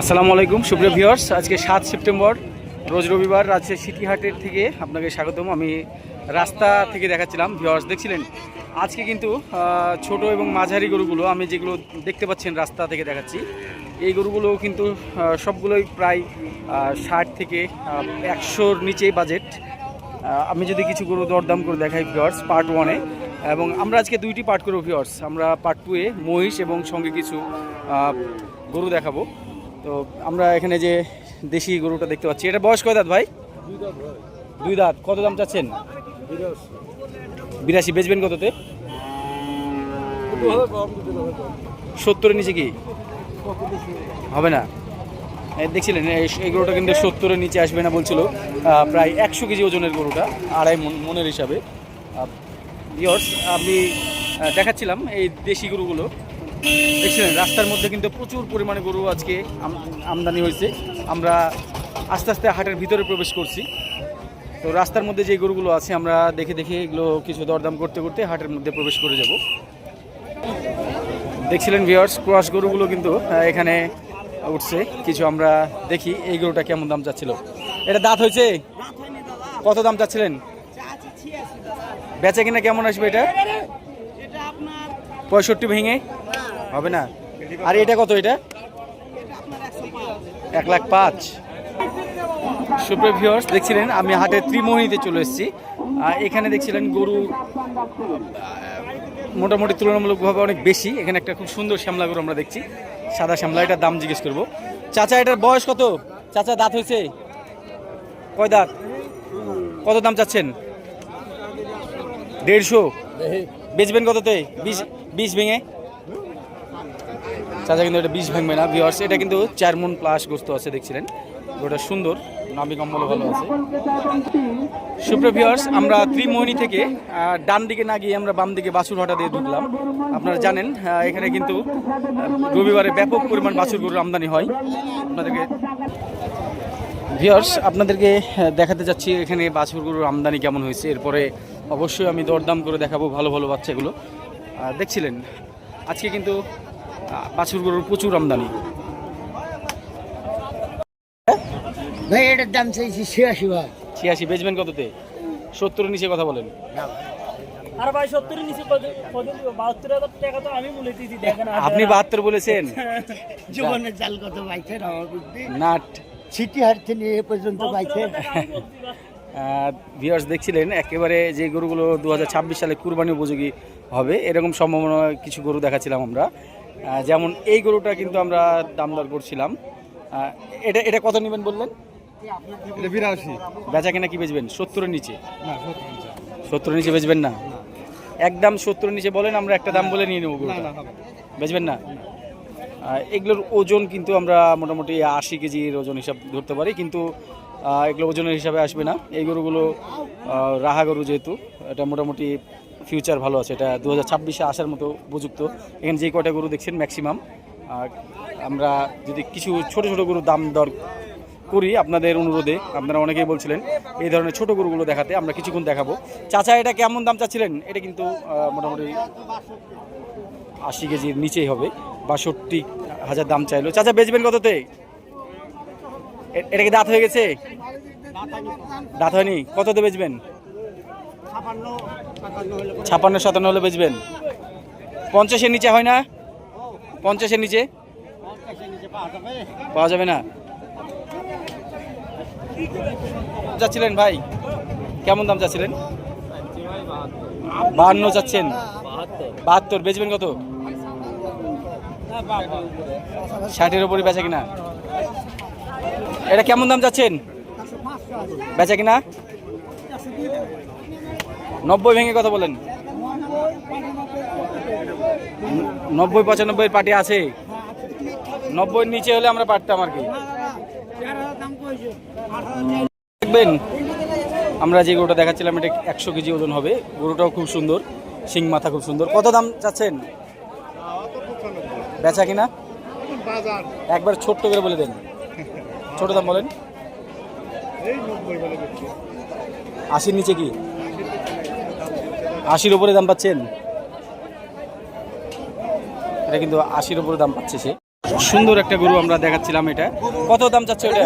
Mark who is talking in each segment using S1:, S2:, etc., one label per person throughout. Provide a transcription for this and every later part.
S1: আসসালামু আলাইকুম, সুপ্রিয় ভিউয়ার্স। আজকে সাত সেপ্টেম্বর, রোজ রবিবার রাজশাহী সিটিহাটের থেকে আপনাকে স্বাগতম। আমি রাস্তা থেকে দেখাচ্ছিলাম, ভিউয়ার্স, দেখছিলেন? আজকে কিন্তু ছোট এবং মাঝারি গরুগুলো, আমি যেগুলো দেখতে পাচ্ছেন রাস্তা থেকে দেখাচ্ছি, এই গরুগুলো কিন্তু সবগুলোই প্রায় ষাট থেকে একশোর নিচেই বাজেট আমি যদি কিছু গরু দরদাম করে দেখাই ভিওর্স পার্ট ওয়ানে এবং আমরা আজকে দুইটি পার্ট করব ভিওর্স আমরা পার্ট টুয়ে মহিষ এবং সঙ্গে কিছু গরু দেখাবো। তো আমরা এখানে যে দেশি গরুটা দেখতে পাচ্ছি, এটা বয়স কয় দাঁত ভাই? দুই দাঁত। কত দাম চাচ্ছেন? বিরাশি। বেচবেন কততে? সত্তরের নিচে কি? হবে না। দেখছিলেন এই- গরুটা কিন্তু সত্তরের নিচে আসবে না বলছিল। প্রায় একশো কেজি ওজনের গরুটা, আড়াই মন মনের হিসাবে। ইয়ার্স আমি দেখাচ্ছিলাম এই দেশি গরুগুলো। দেখছিলেন রাস্তার মধ্যে কিন্তু প্রচুর পরিমাণে গরু আজকে আম- আমদানি হয়েছে। আমরা আস্তে আস্তে হাটের ভিতরে প্রবেশ করছি। তো রাস্তার মধ্যে যে গরুগুলো আছে, আমরা দেখে দেখে এগুলো কিছু দরদাম করতে করতে হাটের মধ্যে প্রবেশ করে যাব। দেখছিলেন ভিওয়ার্স ক্রস গরুগুলো কিন্তু এখানে উঠছে। কিছু আমরা দেখি, এই গরুটা কেমন দাম চাচ্ছিল? এটা দাঁত হয়েছে? কত দাম চাচ্ছিলেন? বেচা কিনা কেমন আসবে এটা? পঁয়ষট্টি ভেঙে? হবে না? আর এটা কত এটা? এক লাখ পাঁচ। সুপ্রিয় ভিউয়ার্স দেখছিলেন আমি হাটে ত্রিমোহিনীতে চলে এসেছি। আর এখানে দেখছিলেন গরু মোটামুটি তুলনামূলকভাবে অনেক বেশি। এখানে একটা খুব সুন্দর শ্যামলা গরু আমরা দেখছি। সাদা শ্যামলা এটার দাম জিজ্ঞেস করব। চাচা এটার বয়স কত? চাচা দাঁত হয়েছে? কয় দাঁত? কত দাম চাচ্ছেন? দেড়শো। বেচবেন কততে? বিশ বিশ ভেঙে? চাচা কিন্তু এটা বিষ ভাঙবে না ভিওর্স এটা কিন্তু চার মন প্লাস গোস্ত আছে, দেখছিলেন? ওটা সুন্দর নাবি কম্বল ভালো আছে। সুপ্রিয় ভিওর্স আমরা ত্রিমোহিনী থেকে ডান দিকে না গিয়ে আমরা বাম দিকে বাছুরহাটা দিয়ে ঢুকলাম। আপনারা জানেন এখানে কিন্তু রবিবারে ব্যাপক পরিমাণ বাছুর গরুর আমদানি হয়। আপনাদেরকে ভিওর্স আপনাদেরকে দেখাতে যাচ্ছি এখানে বাছুর গরুর আমদানি কেমন হয়েছে। এরপরে অবশ্যই আমি দরদাম করে দেখাবো ভালো ভালো বাচ্চাগুলো। দেখছিলেন, আজকে কিন্তু বাছুর গরুর প্রচুর আমদানি।
S2: ভাই এটার দাম চাইছি ছিয়াশি ভাই।
S1: ছিয়াশি বেচবেন কততে? সত্তরের নিচে কথা বলেন।
S3: আর ভাই সত্তরের নিচে বাহাত্তর হাজার টাকা তো আমি বলে দিয়েছি দেখেন
S1: আপনি বাহাত্তর বলেছেন।
S2: জীবনের জাল কত পাইছেন
S1: নাট।
S2: সিটি হাট থেকে এ পর্যন্ত
S1: ভিউয়ার্স দেখছিলেন একেবারে যে গরুগুলো দু হাজার ছাব্বিশ সালে কুরবানি উপযোগী হবে এরকম সম্ভাবনা কিছু গরু দেখাচ্ছিলাম আমরা। যেমন এই গরুটা কিন্তু আমরা দাম দর করছিলাম। এটা এটা কত নেবেন বললেন?
S4: এটা বিরাশি।
S1: বেচা কিনা কি বেচবেন? সত্তরের নিচে?
S4: না
S1: সত্তরের নিচে। বেচবেন না? একদম সত্তরের নিচে বলেন আমরা একটা দাম বলে নিয়ে নেব বেচবেন না? এগুলোর ওজন কিন্তু আমরা মোটামুটি আশি কেজির ওজন হিসাব ধরতে পারি কিন্তু এগুলো ওজনের হিসাবে আসবে না। এই গরুগুলো রাহা গরু যেহেতু এটা মোটামুটি ফিউচার ভালো আছে। এটা দু হাজার ছাব্বিশে আসার মতো উপযুক্ত। এখানে যে কয়টা গরু দেখছেন ম্যাক্সিমাম আমরা যদি কিছু ছোট ছোট গরুর দাম দর করি আপনাদের অনুরোধে, আপনারা অনেকেই বলছিলেন, এই ধরনের ছোট গরুগুলো দেখাতে আমরা কিছুক্ষণ দেখাবো। চাচা, এটা কেমন দাম চাচ্ছিলেন? এটা কিন্তু মোটামুটি আশি কেজির নিচেই হবে। বাষট্টি হাজার দাম চাইলো। চাচা, বেচবেন কততে? এটা কি দাঁত হয়ে গেছে? দাঁত হয়নি। কততে বেচবেন? ছাপান্ন, সাতান্ন হলে বেচবেন। পঞ্চাশের নিচে হয় না? পঞ্চাশের নিচে? পাওয়া যাবে না। যাচ্ছিলেন ভাই? কেমন দাম যাচ্ছিলেন? বাহান্ন যাচ্ছেন। বাহাত্তর। বেচবেন কত? ষাটের ওপরে বেচা কিনা? এটা কেমন দাম চাচ্ছেন বেচা কিনা? নব্বই ভেঙে কথা বলেন। নব্বই পঁচানব্বই পার্টি আছে। নব্বইয়ের নিচে হলে আমরা পারতাম আর কি। দেখবেন, আমরা যে গরুটা দেখাচ্ছিলাম, এটা একশো কেজি ওজন হবে। গরুটাও খুব সুন্দর, শিং মাথা খুব সুন্দর। কত দাম চাচ্ছেন? বেচা কিনা? একবার ছোট্ট করে বলে দেন। ছোট দাম বলেন।
S4: নব্বই
S1: আশির নিচে কি? আশির উপরে দাম পাচ্ছেন? এটা কিন্তু আশির উপরে দাম পাচ্ছে সে। সুন্দর একটা গরু আমরা দেখাচ্ছিলাম এটা। কত দাম চাচ্ছে ওটা?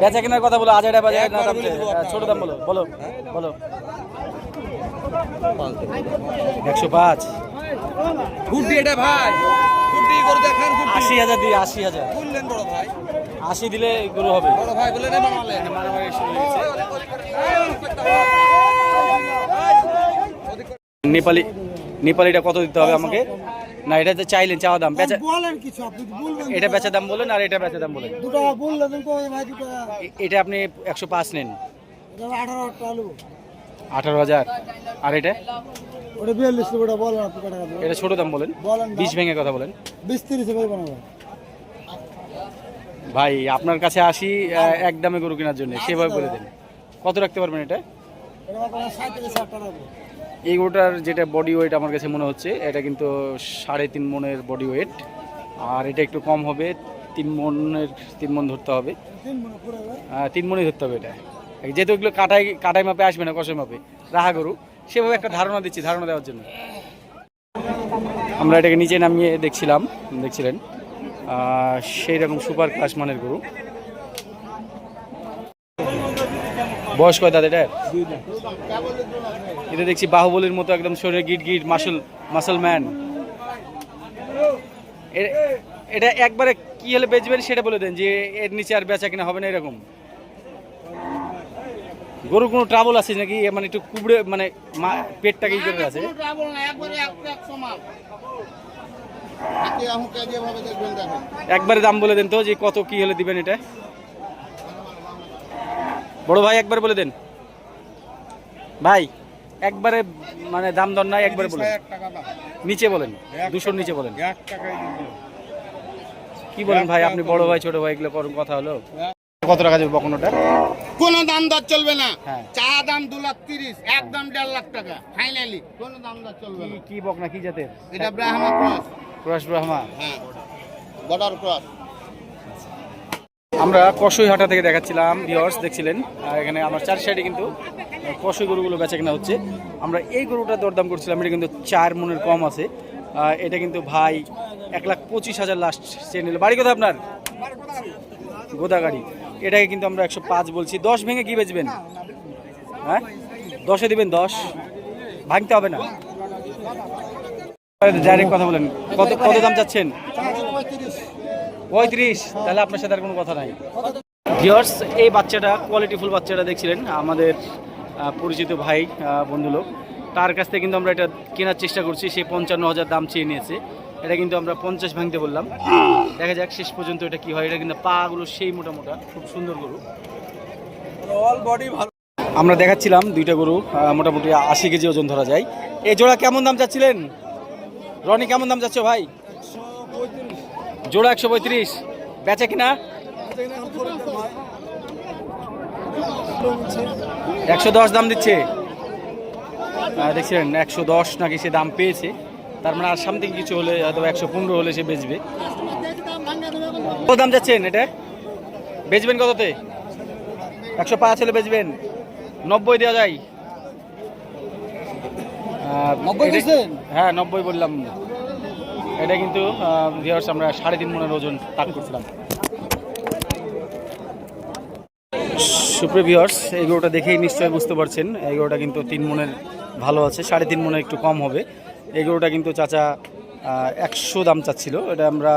S1: বেচা কেনার কথা বলো আজ এটা বাজার না দাম ছোট দাম বলো বলো বলো। একশো পাঁচ।
S4: এটা ভাই। দেখান
S1: আশি হাজার দিয়ে আশি হাজার।
S4: বললেন বড় ভাই।
S1: আশি দিলে গরু হবে।
S4: বড় ভাই বলে রে
S1: মারামারি শুরু হয়েছে। নেপালি নেপালিটা কত দিতে হবে আমাকে? না এটা তো চাইলেন চাওয়া দাম। বেচা
S2: বলেন কিছু আপনি বলবেন
S1: এটা বেচা দাম বলেন আর এটা বেচা দাম বলেন।
S2: দুটো বললেন তো ভাই দুটো।
S1: এটা আপনি একশো পাঁচ নেন।
S2: আঠারো
S1: আঠারো হাজার। আর এটা?
S2: ওটা বিয়াল্লিশ ওটা বলেন আপনি কটা
S1: এটা ছোট দাম বলেন। বিশ ভেঙে কথা বলেন।
S2: বিশ তিরিশে ভাই
S1: আপনার কাছে আসি এক দামে গরু কেনার জন্য। সেভাবে বলে দেন। কত রাখতে পারবেন এটা। এই গরুটার যেটা বডি ওয়েট আমার কাছে মনে হচ্ছে এটা কিন্তু সাড়ে তিন মনের বডি ওয়েট আর এটা একটু কম হবে তিন মনের তিন মন ধরতে হবে।
S2: তিন মনে
S1: তিন মনই ধরতে হবে এটা। যেহেতু এগুলো কাটাই কাটাই মাপে আসবে না কষে মাপে, রাহা গরু, সেভাবে একটা ধারণা দিচ্ছি, ধারণা দেওয়ার জন্য। আমরা এটাকে নিচে নামিয়ে দেখছিলাম, দেখছিলেন। সেই রকম সুপার ক্লাস মানের গরু। বয়স কয় দাদা এটা এটা দেখছি বাহুবলীর মতো একদম শরীরে গিট গিট, মাসল মাসল ম্যান। এটা একবারে কি হলে বেচবেন সেটা বলে দেন, যে এর নিচে আর বেচা কিনা হবে না এরকম। গরু কোনো ট্রাবল আছে নাকি? মানে একটু কুবড়ে মানে পেটটাকে ই করে আছে? একবারে দাম বলে দেন তো যে কত কি হলে দিবেন এটা? বড় ভাই একবার বলে দেন। ভাই একবারে মানে দাম দর নাই একবারে বলেন নিচে বলেন দুশোর নিচে বলেন। কি বলেন ভাই আপনি বড় ভাই ছোট ভাই এগুলো কথা হলো? কত টাকা যাবে বকনোটা?
S5: কোনো দাম দর চলবে না।
S1: হ্যাঁ।
S5: চা দাম দু লাখ তিরিশ একদম দেড় লাখ টাকা ফাইনালি কোনো দাম দর চলবে না।
S1: কি বক না কি জাতের?
S5: এটা ব্রাহ্মা ক্রস।
S1: ক্রস ব্রাহ্মা।
S5: হ্যাঁ বর্ডার ক্রস।
S1: আমরা হাটা থেকে দেখাচ্ছিলাম ভিওর্স দেখছিলেন? আর এখানে আমার চার সাইডে কিন্তু কষই গরুগুলো বেচা কেনা হচ্ছে। আমরা এই গরুটা দরদাম করছিলাম এটা কিন্তু চার মনের কম আছে। এটা কিন্তু ভাই এক লাখ পঁচিশ হাজার লাস্ট সে নিল। বাড়ি কোথায় আপনার? গোদাগাড়ি। এটাকে কিন্তু আমরা একশো পাঁচ বলছি। দশ ভেঙে কি বেচবেন? হ্যাঁ? দশে দিবেন দশ। ভাঙতে হবে না। ডাইরেক্ট কথা বলেন। কত কত দাম চাচ্ছেন? পঁয়ত্রিশ। তাহলে আপনার সাথে আর কোনো কথা নাই। ভিওর্স এই বাচ্চাটা কোয়ালিটিফুল বাচ্চাটা দেখছিলেন আমাদের পরিচিত ভাই বন্ধু লোক তার কাছ থেকে কিন্তু আমরা এটা কেনার চেষ্টা করছি। সে পঞ্চান্ন হাজার দাম চেয়ে নিয়েছে। এটা কিন্তু আমরা পঞ্চাশ ভাঙতে বললাম। দেখা যাক শেষ পর্যন্ত এটা কি হয়। এটা কিন্তু পাগুলো সেই মোটা মোটা খুব সুন্দর গরু। বডি ভালো। আমরা দেখাচ্ছিলাম দুইটা গরু মোটামুটি আশি কেজি ওজন ধরা যায়। এই জোড়া কেমন দাম চাচ্ছিলেন? রনি কেমন দাম চাচ্ছ ভাই? জোড়া একশো পঁয়ত্রিশ। বেচে কিনা? একশো দশ দাম দিচ্ছে। দেখছিলেন একশো দশ নাকি সে দাম পেয়েছে। তার মানে আর সামথিং কিছু হলে হয়তো একশো পনেরো হলে সে বেচবে। কত দাম যাচ্ছেন এটা? বেচবেন কততে? একশো পাঁচ হলে বেচবেন। নব্বই দেওয়া যায়। হ্যাঁ নব্বই বললাম। এটা কিন্তু আমরা সাড়ে তিন মনের ওজন তাক করছিলাম। সুপ্রিয় ভিওর্স এই গরুটা দেখেই নিশ্চয়ই বুঝতে পারছেন এই গরুটা কিন্তু তিন মনের ভালো আছে সাড়ে তিন মনের একটু কম হবে। এই গরুটা কিন্তু চাচা একশো দাম চাচ্ছিল। এটা আমরা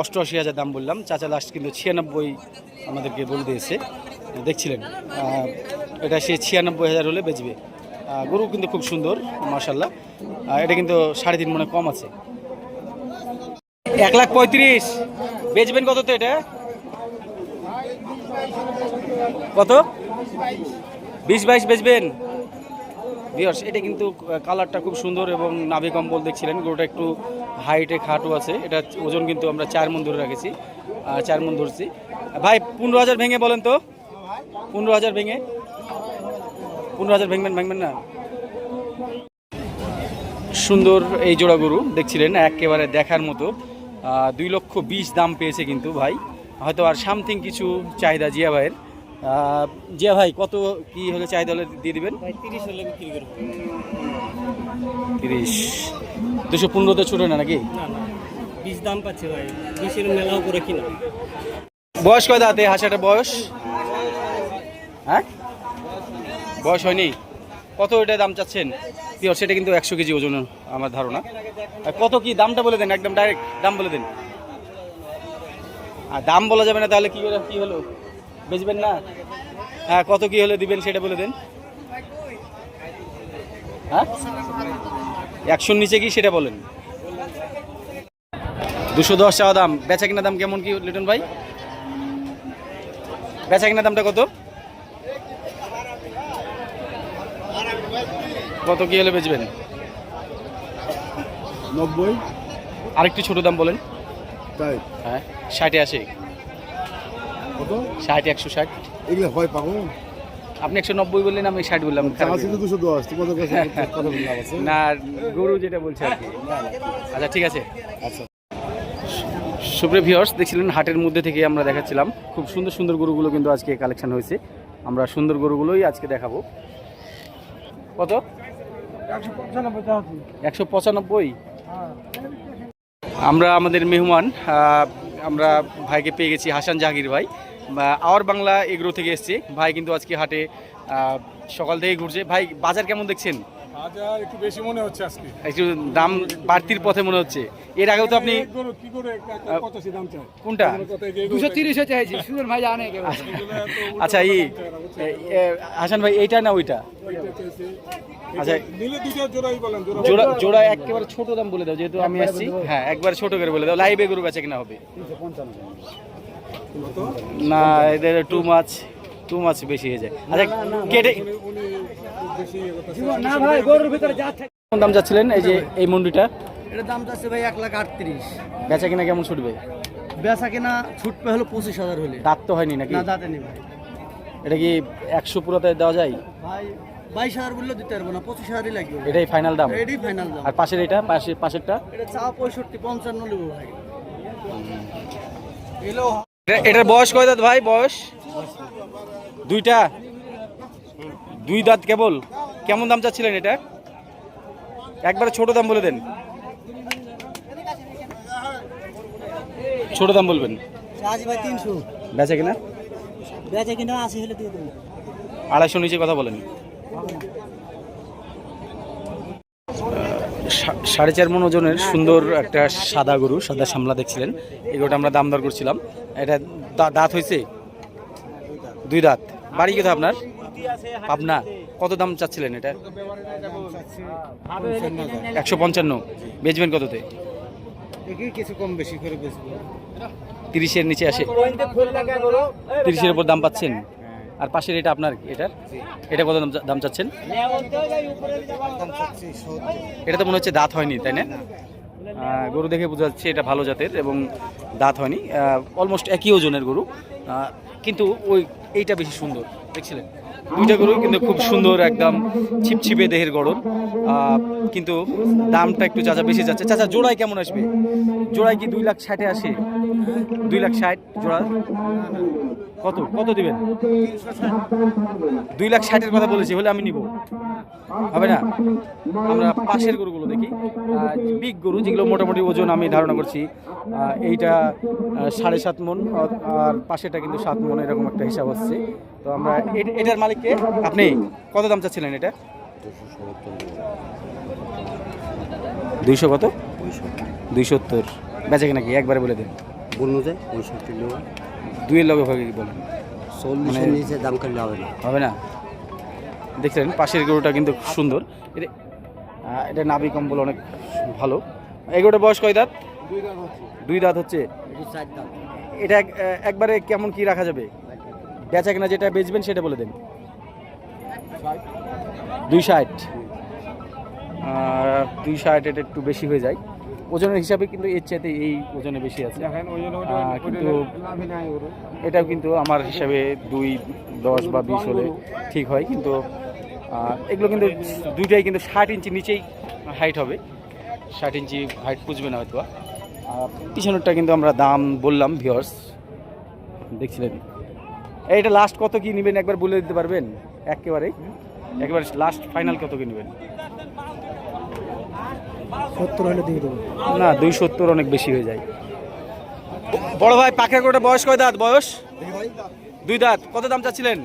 S1: অষ্টআশি হাজার দাম বললাম। চাচা লাস্ট কিন্তু ছিয়ানব্বই আমাদেরকে বলে দিয়েছে। দেখছিলেন এটা সে ছিয়ানব্বই হাজার হলে বেচবে। গরু কিন্তু খুব সুন্দর মার্শাল্লাহ এটা কিন্তু সাড়ে তিন মনে কম আছে। এক লাখ পঁয়ত্রিশ। বেচবেন কত তো এটা? কত? বিশ বাইশ বেচবেন। ভিওর্স এটা কিন্তু কালারটা খুব সুন্দর এবং নাভি কম্বল দেখছিলেন, গরুটা একটু হাইটে খাটু আছে, এটা ওজন কিন্তু আমরা চার মন ধরে রেখেছি চার মন ধরছি। ভাই, পনেরো হাজার ভেঙে বলেন তো। পনেরো হাজার ভেঙে। পনেরো হাজার ভেঙবেন ভেঙবেন না। সুন্দর এই জোড়া গরু দেখছিলেন, একেবারে দেখার মতো। দুই লক্ষ বিশ দাম পেয়েছে কিন্তু ভাই। হয়তো আর সামথিং কিছু চাহিদা জিয়া ভাইয়ের। জিয়া ভাই কত কি হলে চাহিদা হলে দিয়ে দিবেন?
S3: তিরিশ হলে বিক্রি করব
S1: তিরিশ। দুশো পনেরোতে ছোটো না নাকি?
S3: বিশ দাম পাচ্ছে ভাই। বিশের কিনা।
S1: বয়স কয় দাঁতে? হাঁসাটার বয়স? হ্যাঁ? বয়স হয়নি? কত এটা দাম চাচ্ছেন? পিওর সেটা কিন্তু একশো কেজি ওজন আমার ধারণা। কত কি? দামটা বলে দেন একদম ডাইরেক্ট দাম বলে দেন। আর দাম বলা যাবে না তাহলে কি কি হলো? বেচবেন না? হ্যাঁ কত কি হলে দিবেন সেটা বলে দেন। হ্যাঁ? একশোর নিচে কি সেটা বলেন। দুশো দশ টাকা দাম। বেচা কিনা দাম কেমন কি লিটন ভাই? বেচা কিনা দামটা কত? কত কি হলে বেচবেন?
S6: নব্বই।
S1: আরেকটু ছোট দাম বলেন।
S6: তাই।
S1: হ্যাঁ ষাটে আসে
S6: কত?
S1: ষাট একশো ষাট।
S6: এগুলো হয় পাবো
S1: আপনি একশো নব্বই বললেন আমি ষাট বললাম
S6: দুশো দশ তোমাদের কাছে কত আছে?
S1: না গরু যেটা বলছে আর কি। আচ্ছা ঠিক আছে।
S6: আচ্ছা।
S1: সুপ্রিয় ভিউয়ার্স দেখছিলেন হাটের মধ্যে থেকে আমরা দেখাচ্ছিলাম খুব সুন্দর সুন্দর গরুগুলো কিন্তু আজকে কালেকশন হয়েছে। আমরা সুন্দর গরুগুলোই আজকে দেখাবো। কত? একশো পঁচানব্বই। আমরা আমাদের মেহমান আমরা ভাইকে পেয়ে গেছি হাসান জাহাঙ্গীর ভাই। আওয়ার বাংলা এগ্রো থেকে এসছে। ভাই কিন্তু আজকে হাটে সকাল থেকে ঘুরছে। ভাই বাজার কেমন দেখছেন?
S7: বাজার একটু বেশি মনে হচ্ছে আজকে।
S1: একটু দাম বাড়তির পথে মনে হচ্ছে। এর আগেও তো আপনি
S7: কি করে কত দাম চাই
S1: কোনটা?
S7: দুশো তিরিশ
S1: আচ্ছা এই হাসান ভাই এইটা না ওইটা? আচ্ছা
S7: নিলে দুটো জোড়াই বলেন জোড়া
S1: জোড়া জোড়া একেবারে ছোট দাম বলে দাও যেহেতু আমি আসছি। হ্যাঁ একবার ছোট করে বলে দাও। লাইভে গরু বেচা কিনা হবে? না এদের টু মাছ টু মাছ বেশি হয়ে যায়। আচ্ছা কেটে।
S3: না ভাই গরুর ভিতরে যা থাকে।
S1: দাম যাচ্ছিলেন এই যে এই মন্ডিটা?
S2: এটার দাম চাচ্ছে ভাই এক লাখ আটত্রিশ।
S1: বেচা কিনা কেমন ছুটবে?
S2: বেচা কেনা ছুটবে হলো পঁচিশ হাজার হলে।
S1: দাঁত তো হয়নি নাকি?
S2: না দাঁতে নেই ভাই।
S1: এটা কি একশো পুরোতে দেওয়া যায়?
S2: ভাই বাইশ হাজার বললে দিতে পারব না পঁচিশ হাজারই লাগবে।
S1: এটাই ফাইনাল দাম।
S2: এটাই ফাইনাল দাম।
S1: আর পাশের এটা পাশে পাশেরটা?
S2: এটা চা পঁয়ষট্টি পঞ্চান্ন নেব ভাই।
S1: এটা- এটার বয়স কয় দাঁত ভাই? বয়স? দুইটা? দুই দাঁত কেবল? কেমন দাম চাচ্ছিলেন এটা? একবারে ছোট দাম বলে দেন। ছোট দাম বলবেন। বেচা কিনা?
S2: বেচা কিনা আশি হলে দিয়ে দেবো।
S1: আড়াইশো নিচে কথা বলেন। সাড়ে চার মন ওজনের সুন্দর একটা সাদা গরু, সাদা সামলা দেখছিলেন। এই গরুটা আমরা দাম দর করছিলাম। এটা দাঁত হয়েছে? দুই দাঁত। বাড়ি কোথায় আপনার? পাবনা। কত দাম চাচ্ছিলেন এটা? একশো পঞ্চান্ন। বেচবেন কততে? তিরিশের নিচে আসে। তিরিশের উপর দাম পাচ্ছেন? আর পাশের এটা আপনার এটার? এটা কত দাম চাচ্ছেন? এটা তো মনে হচ্ছে দাঁত হয়নি তাই না? গরু দেখে বোঝা যাচ্ছে এটা ভালো জাতের এবং দাঁত হয়নি। অলমোস্ট একই ওজনের গরু। কিন্তু ওই এইটা বেশি সুন্দর দেখছিলেন? দুইটা গরু কিন্তু খুব সুন্দর একদম ছিপছিপে দেহের আহ, কিন্তু দামটা একটু চাচা বেশি যাচ্ছে চাচা জোড়ায় কেমন আসবে? জোড়ায় কি দুই লাখ ষাটে আসে? দুই লাখ ষাট জোড়া? কত? কত দিবেন? দুই লাখ ষাটের কথা বলেছি হলে আমি নিব। হবে না? আমরা পাশের গরুগুলো দেখি। বিগ গরু যেগুলো মোটামুটি ওজন আমি ধারণা করছি এইটা সাড়ে সাত মন আর- পাশেরটা কিন্তু সাত মন এরকম একটা হিসাব হচ্ছে তো আমরা এটার মালিককে আপনি? কত দাম চাচ্ছিলেন এটা? দুইশো কত? দুইশো। সত্তর। বেচে কি? একবারে বলে দিন।
S2: বলুন যে পঁয়ষট্টি
S1: দুইয়ের লগে ভাগে কি বলেন?
S2: চল্লিশের
S1: মানে-
S2: নিচে দাম করলে হবে না।
S1: হবে না? দেখলেন পাশের গরুটা কিন্তু খুব সুন্দর। এটা এটা নাভি কম্বল অনেক ভালো। এই গরুটার বয়স কয় দাঁত? দুই দাঁত হচ্ছে।
S2: এটি
S1: একবারে কেমন কি রাখা যাবে? বেচা কিনা যেটা বেচবেন সেটা বলে দেন। দুই ষাট। দুই ষাট এটা একটু বেশি হয়ে যায়। ওজনের হিসাবে কিন্তু এর চাইতে এই ওজনে বেশি আছে। কিন্তু এটাও কিন্তু আমার হিসাবে দুই দশ বা বিশ হলে ঠিক হয় কিন্তু এগুলো কিন্তু দুইটাই কিন্তু ষাট ইঞ্চি নিচেই হাইট হবে। ষাট ইঞ্চি হাইট পুজবে না হয়তো পিছনেরটা কিন্তু আমরা দাম বললাম ভিওর্স দেখছিলেন? এইটা লাস্ট কত কি নেবেন একবার বলে দিতে পারবেন? একেবারে একবার লাস্ট ফাইনাল কত কি নেবেন?
S2: সত্তর হলে দিয়ে দেবো।
S1: না দুই সত্তর অনেক বেশি হয়ে যায়। বড় ভাই পাখের গোটা বয়স কয় দাঁত? বয়স? দুই দাঁত। কত দাম চাচ্ছিলেন?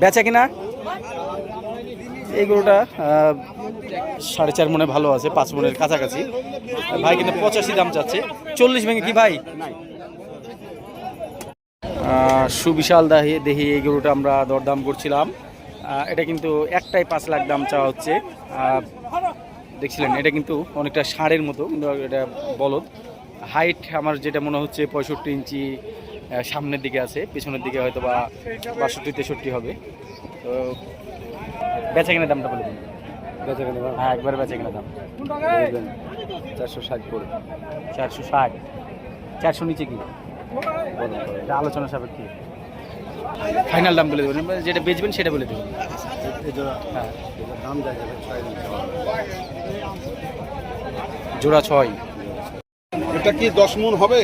S1: বেচা কিনা? এই গরুটা সাড়ে চার মনে ভালো আছে পাঁচ মনের কাছাকাছি। ভাই কিন্তু পঁচাশি দাম চাচ্ছে। চল্লিশ ভেঙে কি ভাই? সুবিশাল দাহি দেহি এই গরুটা আমরা দরদাম করছিলাম। এটা কিন্তু একটাই পাঁচ লাখ দাম চাওয়া হচ্ছে। আহ, দেখছিলেন এটা কিন্তু অনেকটা ষাঁড়ের মতো কিন্তু এটা বলদ হাইট আমার যেটা মনে হচ্ছে পঁয়ষট্টি ইঞ্চি সামনের দিকে আছে পেছনের দিকে হয়তো বা বাষট্টি তেষট্টি হবে তো বেচা কিনা দামটা বলে দিন
S6: বেচা কেনা
S1: হ্যাঁ একবার বেচা কিনা দাম
S6: চারশো ষাট করে
S1: চারশো ষাট চারশো নিচে কি এটা আলোচনা সাপেক্ষে ফাইনাল দাম বলে দেবেন মানে যেটা বেচবেন সেটা বলে দেবেন হ্যাঁ
S6: দাম
S1: জোড়া ছয়।
S7: এটা কি দশ মন হবে?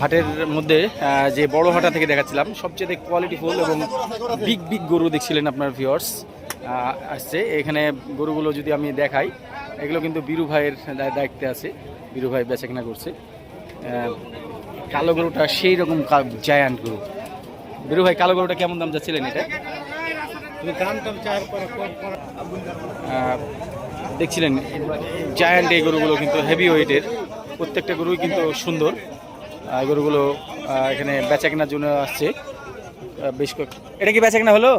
S1: হাটের মধ্যে যে বড় হাটা থেকে দেখাচ্ছিলাম সবচেয়ে কোয়ালিটি কোয়ালিটিফুল এবং বিগ বিগ গরু দেখছিলেন আপনার ভিওর্স আসছে। এখানে গরুগুলো যদি আমি দেখাই এগুলো কিন্তু বীরু ভাইয়ের দায়িত্বে আছে। বীরু ভাই বেচা কেনা করছে কালো গরুটা সেই রকম জায়ান্ট গরু। বীরু ভাই কালো গরুটা কেমন দাম যাচ্ছিলেন এটা? দেখছিলেন জায়ান্ট এই গরুগুলো কিন্তু হেভি ওয়েটের প্রত্যেকটা গরুই কিন্তু সুন্দর। এই গরুগুলো এখানে বেচা কেনার জন্য আসছে। বেশ কয়েক এটা কি বেচা কেনা হলো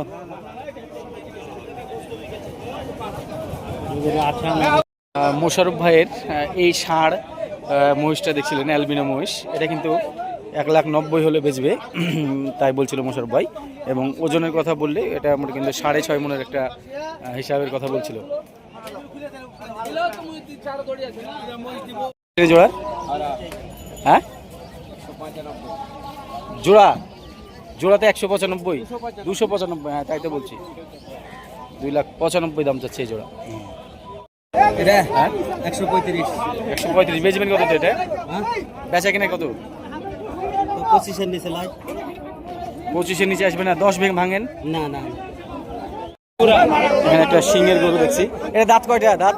S1: মোশারফ ভাইয়ের এই ষাঁড় মহিষটা দেখছিলেন, অ্যালবিনো মহিষ। এটা কিন্তু এক লাখ নব্বই হলে বেচবে। তাই বলছিল মোশারফ ভাই। এবং ওজনের কথা বললে এটা আমরা কিন্তু সাড়ে ছয় মনের একটা হিসাবের কথা বলছিল। জোড়া? হ্যাঁ? জোড়া? জোড়াতে একশো পঁচানব্বই দুশো পঁচানব্বই হ্যাঁ তাই তো বলছি। দুই লাখ পঁচানব্বই দাম চাচ্ছে এই জোড়া।
S2: এটা?
S1: হ্যাঁ?
S2: একশো পঁয়ত্রিশ।
S1: একশো পঁয়ত্রিশ। বেচবেন কত তো এটা?
S2: হ্যাঁ?
S1: বেচা কিনা কত?
S2: পঁচিশের নিচে লাই
S1: পঁচিশের নিচে আসবে না? দশ ভেঙে ভাঙেন?
S2: না না।
S1: এখানে একটা সিংয়ের গরু দেখছি। এটা দাঁত কয়টা? দাঁত?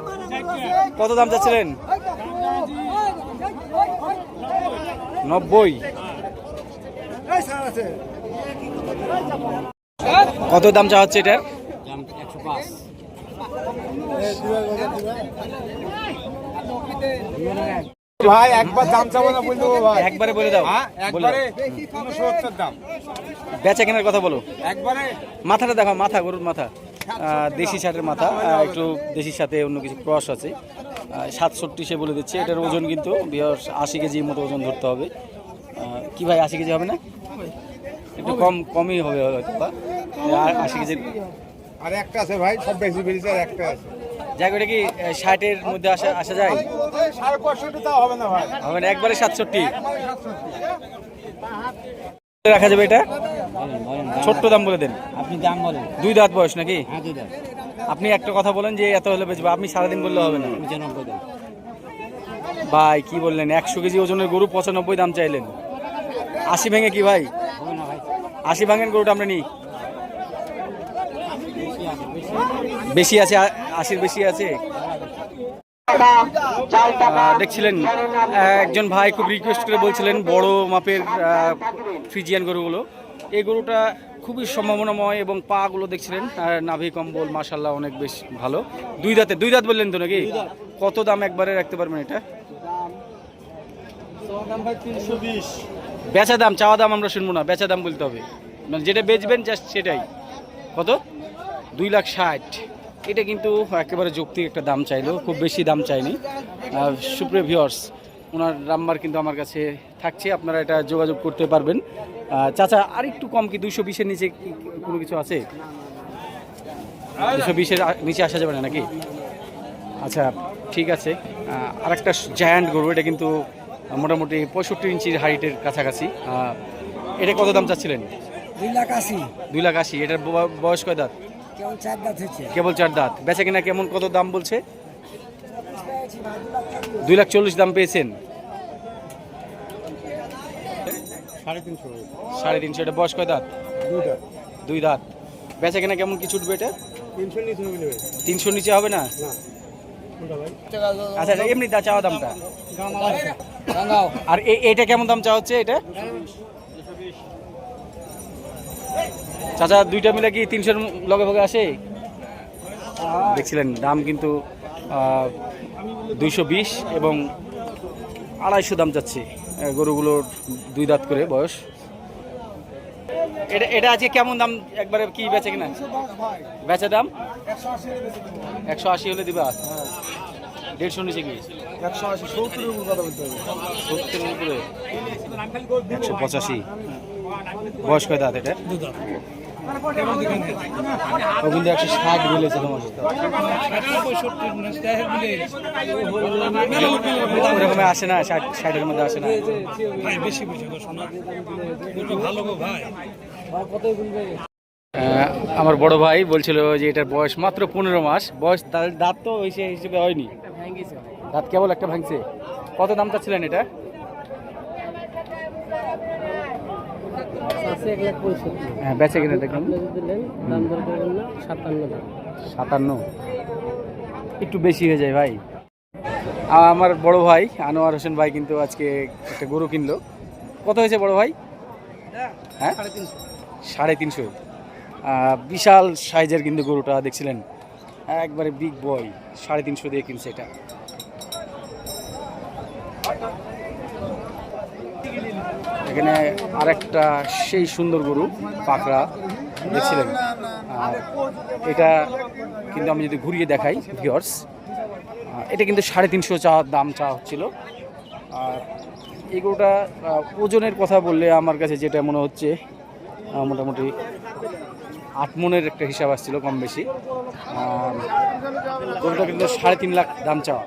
S1: কত দাম চাচ্ছিলেন? নব্বই। কত দাম চা হচ্ছে এটার?
S2: পাঁচ
S7: ভাই একবার দাম চাবো না বলতে ভাই।
S1: একবারে বলে দাও। বলে
S7: দাম।
S1: বেচা কেনার কথা বলো।
S7: একবারে।
S1: মাথাটা দেখো মাথা গরুর মাথা। দেশি শার্টের মাথা একটু দেশির সাথে অন্য কিছু ক্রস আছে। সাতষট্টি সে বলে দিচ্ছে এটার ওজন কিন্তু বিহার আশি কেজির মতো ওজন ধরতে হবে। কি ভাই আশি কেজি হবে না? একটু কম কমই হবে হয়তো বা। আশি কেজির
S7: আর একটা আছে ভাই সব বেশি বেরিয়েছে আর একটা আছে।
S1: যাক ওটা কি ষাটের মধ্যে আসা আসা যায়?
S7: সাড়ে পাঁচশোটা তাও হবে না ভাই।
S1: হবে না একবারে সাতষট্টি। রাখা যাবে এটা? ছোট্ট দাম বলে দেন।
S2: দাম বলেন।
S1: দুই দাঁত বয়স নাকি?
S2: হ্যাঁ দুই দাম
S1: আপনি একটা কথা বলেন যে এত হলে বেচবো আপনি সারাদিন বললে হবে না।
S2: পঁচানব্বই দাম।
S1: ভাই কি বললেন? একশো কেজি ওজনের গরু পঁচানব্বই দাম চাইলেন। আশি ভেঙে কি ভাই?
S2: হবে না ভাই।
S1: আশি ভাঙেন গরুটা আমরা নিই। বেশি আছে আশির বেশি আছে। দেখছিলেন একজন ভাই খুব রিকোয়েস্ট করে বলছিলেন বড় মাপের ফ্রিজিয়ান গরুগুলো। এই গরুটা খুবই সম্ভাবনাময় এবং পাগুলো দেখছিলেন আর নাভি কম্বল মাশাল্লাহ অনেক বেশ ভালো। দুই দাঁতে দুই দাঁত বললেন তো নাকি? কত দাম একবারে রাখতে পারবেন এটা? বেচা দাম চাওয়া দাম আমরা শুনব না বেচা দাম বলতে হবে। মানে যেটা বেচবেন জাস্ট সেটাই। কত? দুই লাখ ষাট। এটা কিন্তু একেবারে যৌক্তিক একটা দাম চাইলো খুব বেশি দাম চাইনি। আহ, সুপ্রিয় ভিওর্স ওনার নাম্বার কিন্তু আমার কাছে থাকছে আপনারা এটা যোগাযোগ করতে পারবেন। চাচা আর একটু কম কি? দুশো বিশের নিচে কোনো কিছু আছে? দুশো বিশের নিচে আসা যাবে না নাকি? আচ্ছা ঠিক আছে। আর একটা জায়ান্ট গরু এটা কিন্তু মোটামুটি পঁয়ষট্টি ইঞ্চির হাইটের কাছাকাছি। এটা কত দাম চাচ্ছিলেন?
S2: দুই লাখ আশি।
S1: দুই লাখ আশি এটার বয়স কয় দাঁত?
S2: কেমন চার দাঁত হচ্ছে
S1: কেবল চার দাঁত। বেচা কিনা কেমন কত দাম বলছে? দুই লাখ চল্লিশ দাম পেয়েছেন।
S6: সাড়ে তিনশো।
S1: সাড়ে তিনশো এটা বয়স কয় দাঁত?
S6: দুইটা
S1: দুই দাঁত। বেচা কেনা কেমন কি ছুটবে এটা?
S6: তিনশো নিচে হবে
S1: তিনশোর নিচে হবে না? আচ্ছা আচ্ছা, এমনি দা চাওয়া দামটা আর এটা কেমন দাম চাওয়া হচ্ছে এটা? চাচা দুইটা মিলে কি তিনশোর লগে ভগে আসে? দেখছিলেন দাম কিন্তু দুইশো বিশ এবং আড়াইশো দাম যাচ্ছে। গরুগুলোর দুই দাঁত করে বয়স। এটা এটা আজকে কেমন দাম একবারে কি বেচে কিনা? বেচে দাম? একশো আশি হলে দিবা। দেড়শো নিচে কি?
S6: একশো আশি সত্তরের উপর। কথা বলতে হবে
S1: সত্তরের উপরে একশো পঁচাশি। বয়স কয় দাঁত এটা? ও কিন্তু একশো ষাট বলেছে তোমার ওরকমে আসে না ষাট ষাটের মধ্যে আসে না। আমার বড় ভাই বলছিল যে এটার বয়স মাত্র পনেরো মাস। বয়স তার দাঁত তো ওই সে হিসেবে হয়নি। দাঁত কেবল একটা ভাঙছে। কত দাম চাচ্ছিলেন এটা? হ্যাঁ বেচে কিনে দেখুন। সাতান্ন একটু বেশি হয়ে যায় ভাই। আমার বড় ভাই আনোয়ার হোসেন ভাই কিন্তু আজকে একটা গরু কিনলো। কত হয়েছে বড় ভাই? হ্যাঁ? সাড়ে তিনশো। বিশাল সাইজের কিন্তু গরুটা দেখছিলেন? একবারে বিগ বয় সাড়ে তিনশো দিয়ে কিনছে এটা। এখানে আরেকটা সেই সুন্দর গরু, পাকড়া, দেখছিলেন? আর এটা কিন্তু আমি যদি ঘুরিয়ে দেখাই ভিওর্স এটা কিন্তু সাড়ে তিনশো চা দাম চা হচ্ছিল। আর এই গরুটা ওজনের কথা বললে আমার কাছে যেটা মনে হচ্ছে মোটামুটি আট মনের একটা হিসাব আসছিল কম বেশি। গরুটা কিন্তু সাড়ে তিন লাখ দাম চাওয়া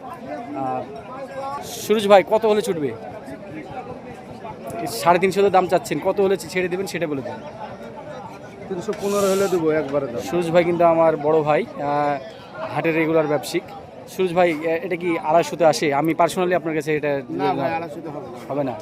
S1: সুরজ ভাই, কত হলে ছুটবে? সাড়ে তিনশো দাম চাচ্ছেন। কত হলে ছেড়ে দেবেন সেটা বলে দেবেন
S6: তিনশো পনেরো হলে দেবো একবারে দাম।
S1: সুরজ ভাই কিন্তু আমার বড় ভাই হাটের রেগুলার ব্যবসিক সুরজ ভাই এটা কি আড়াইশোতে আসে? আমি পার্সোনালি আপনার কাছে এটা
S6: হবে না।